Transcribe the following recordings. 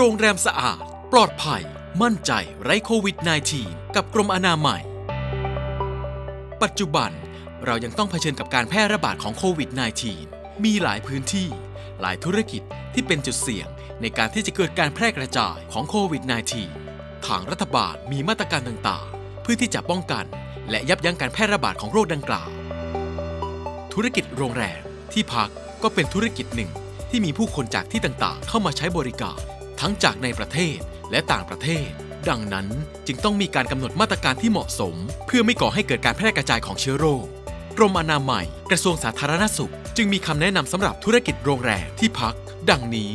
โรงแรมสะอาด ปลอดภัย มั่นใจไร้โควิด -19 กับกรมอนามัย ปัจจุบันเรายังต้องเผชิญกับการแพร่ระบาดของโควิด -19 มีหลายพื้นที่ หลายธุรกิจที่เป็นจุดเสี่ยง ในการที่จะเกิดการแพร่กระจายของโควิด -19 ทางรัฐบาลมีมาตรการต่างๆ เพื่อที่จะป้องกัน และยับยั้งการแพร่ระบาดของโรคดังกล่าว ธุรกิจโรงแรมที่พักก็เป็นธุรกิจหนึ่งที่มีผู้คนจากที่ต่างๆ เข้ามาใช้บริการ ทั้งจากในประเทศและต่างประเทศ ดังนั้นจึงต้องมีการกำหนดมาตรการที่เหมาะสม เพื่อไม่ก่อให้เกิดการแพร่กระจายของเชื้อโรคกรมอนามัย กระทรวงสาธารณสุข จึงมีคำแนะนำสำหรับธุรกิจโรงแรมที่พัก ดังนี้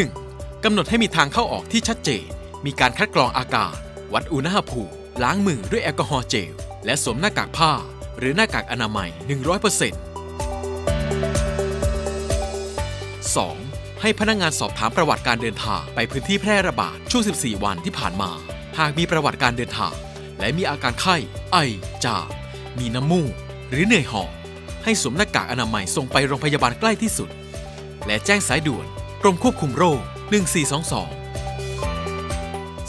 1. กำหนดให้มีทางเข้าออกที่ชัดเจน มีการคัดกรองอากาศ วัดอุณหภูมิ ล้างมือด้วยแอลกอฮอล์เจล และสวมหน้ากากผ้า หรือหน้ากากอนามัย 100% 2. ให้พนักงงานสอบถามประวัติการเดินทางไปพื้นที่แพร่ระบาดช่วง 14 วันที่ผ่านมา หากมีประวัติการเดินทางและมีอาการไข้ ไอ จามมีน้ำมูก หรือเหนื่อยหอบให้สวมหน้ากากอนามัยส่งไปโรงพยาบาลใกล้ที่สุด และแจ้งสายด่วนกรมควบคุมโรค 1422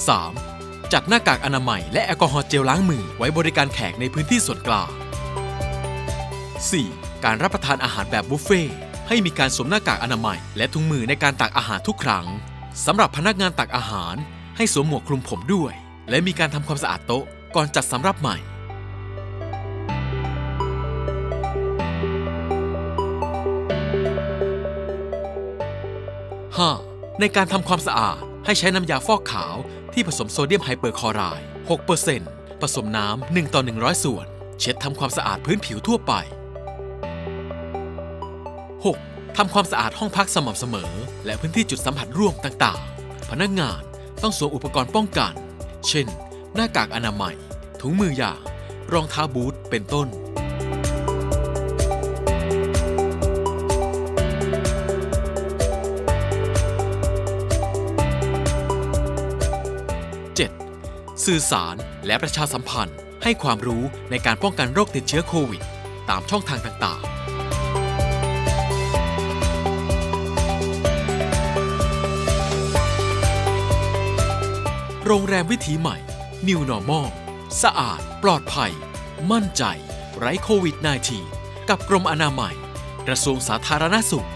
3. จัดหน้ากากอนามัยและแอลกอฮอล์เจลล้างมือไว้บริการแขกในพื้นที่ส่วนกลาง 4. การรับประทานอาหารแบบบุฟเฟ่ ให้มีการสวมหน้ากากอนามัย และถุงมือในการตักอาหารทุกครั้งสำหรับพนักงานตักอาหาร ให้สวมหมวกคลุมผมด้วย และมีการทำความสะอาดโต๊ะก่อนจัดสำรับใหม่ 5. ในการทำความสะอาดให้ใช้น้ำยาฟอกขาวที่ผสมโซเดียมไฮเปอร์คลอไรด์6%ผสมน้ำ1ต่อ100 ส่วน เช็ดทำความสะอาดพื้นผิวทั่วไป 6. ทำความสะอาดห้องพักสม่ำเสมอ และพื้นที่จุดสัมผัสร่วมต่างๆ พนักงานต้องสวมอุปกรณ์ป้องกัน เช่น หน้ากากอนามัย ถุงมือยางรองเท้าบูทเป็นต้น 7. สื่อสารและประชาสัมพันธ์ให้ความรู้ในการป้องกันโรคติดเชื้อโควิด ตามช่องทางต่างๆ โรงแรมวิถีใหม่ New Normal สะอาด ปลอดภัย มั่นใจ ไร้โควิด -19 กับกรมอนามัย กระทรวงสาธารณสุข